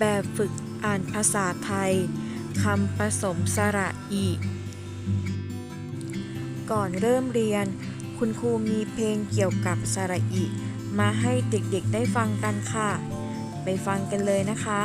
แบบฝึกอ่านภาษาไทยคำผสมสระอีก่อนเริ่มเรียน คุณครูมีเพลงเกี่ยวกับสระอีมาให้เด็กๆได้ฟังกันค่ะ ไปฟังกันเลยนะคะ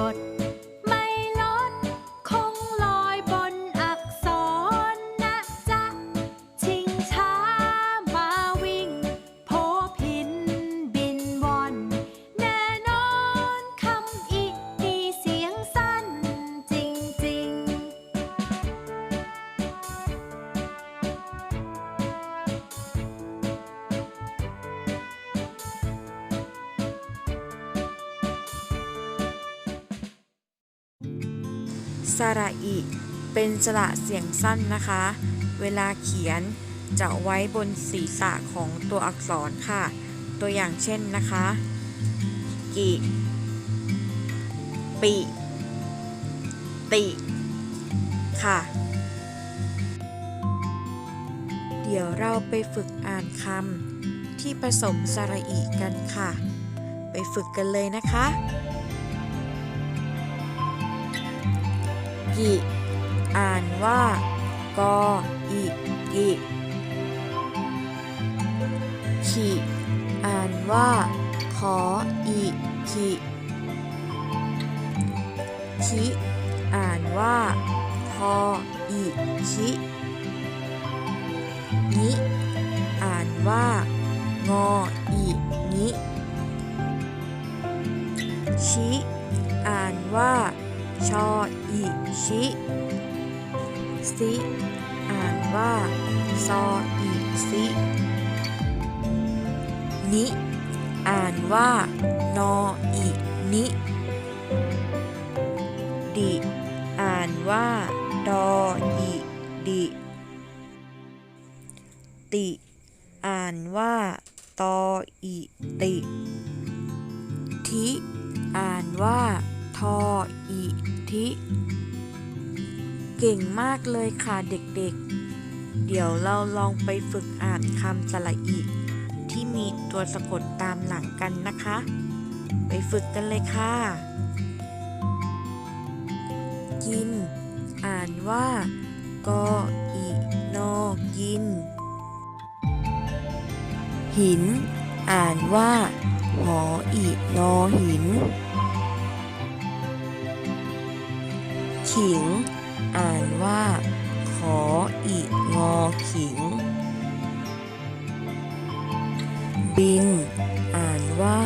ตั สระอิ เป็นสระเสียงสั้นนะคะ เวลาเขียนจะไว้บนศีรษะของตัวอักษรค่ะ ตัวอย่างเช่นนะคะ กิ ปิ ติ ค่ะ เดี๋ยวเราไปฝึกอ่านคำที่ผสมสระอีกันค่ะ ไปฝึกกันเลยนะคะ กิ อ่านว่ากออิกิขิอ่านว่าขออีขิคิอ่านว่าคออีคินิอ่านว่างออีนิชิ อ่านว่า ชออีชิซิอ่านว่าซออีซินิอ่านว่านออีนิดิอ่านว่าดออีดิติอ่านว่าตออีติทิอ่านว่า ทออีทิ เก่งมากเลยค่ะเด็กๆ เดี๋ยวเราลองไปฝึกอ่านคำสระอีที่มีตัวสะกดตามหลังกันนะคะ ไปฝึกกันเลยค่ะ กิน อ่านว่ากออีนอกิน หิน อ่านว่าหออีนอหิน ขิง อ่านว่า ขออีงอขิง บิน อ่านว่า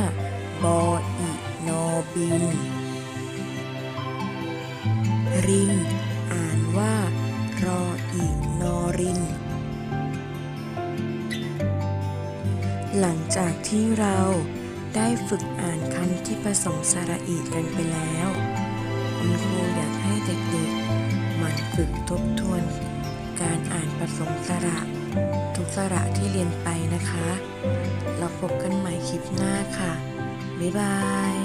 บออีนอบิน ริน อ่านว่า รออีนอริน หลังจากที่เราได้ฝึกอ่านคำที่ผสมสระอีกันไปแล้ว คุณครูอยากให้เด็กๆหมั่นฝึกทบทวน การอ่านผสมสระ ทุกสระที่เรียนไปนะคะ เราพบกันใหม่คลิปหน้าค่ะ บ๊ายบาย